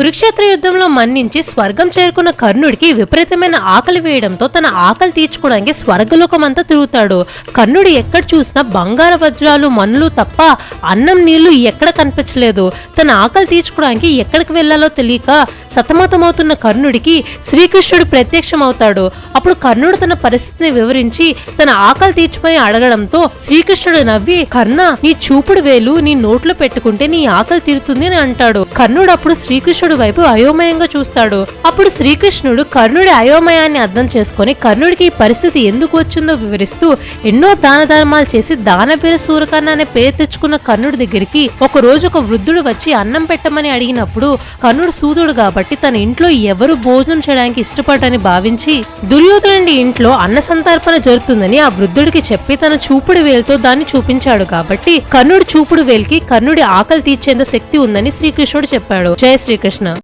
కురుక్షేత్ర యుద్ధంలో మన్నించి స్వర్గం చేరుకున్న కర్ణుడికి విపరీతమైన ఆకలి వేయడంతో తన ఆకలి తీర్చుకోవడానికి స్వర్గలోకమంతా తిరుగుతాడు. కర్ణుడు ఎక్కడ చూసినా బంగార వజ్రాలు మన్నులు తప్ప అన్నం నీళ్ళు ఎక్కడ కనిపించలేదు. తన ఆకలి తీర్చుకోవడానికి ఎక్కడికి వెళ్ళాలో తెలియక సతమతమవుతున్న కర్ణుడికి శ్రీకృష్ణుడు ప్రత్యక్షమవుతాడు. అప్పుడు కర్ణుడు తన పరిస్థితిని వివరించి తన ఆకలి తీర్చుమని అడగడంతో శ్రీకృష్ణుడు నవ్వి కర్ణ నీ చూపుడు వేలు నీ నోట్లో పెట్టుకుంటే నీ ఆకలి తీరుతుంది అని అంటాడు. కర్ణుడు అప్పుడు శ్రీకృష్ణుడు వైపు అయోమయంగా చూస్తాడు. అప్పుడు శ్రీకృష్ణుడు కర్ణుడి అయోమయాన్ని అర్థం చేసుకొని కర్ణుడికి ఈ పరిస్థితి ఎందుకు వచ్చిందో వివరిస్తూ ఎన్నో దాన ధర్మాలు చేసి దానవీర సూరకర్ణ అనే పేరు తెచ్చుకున్న కర్ణుడి దగ్గరికి ఒక రోజు ఒక వృద్ధుడు వచ్చి అన్నం పెట్టమని అడిగినప్పుడు కర్ణుడు సూదుడు కాబట్టి తన ఇంట్లో ఎవరు భోజనం చేయడానికి ఇష్టపడని భావించి దుర్యోధనుడి ఇంట్లో అన్న సంతర్పణ జరుగుతుందని ఆ వృద్ధుడికి చెప్పి తన చూపుడు వేలుతో దాన్ని చూపించాడు కాబట్టి కర్ణుడి చూపుడు వేలికి కర్ణుడి ఆకలి తీర్చేంత శక్తి ఉందని శ్రీకృష్ణుడు చెప్పాడు. జయ శ్రీకృష్ణ. No.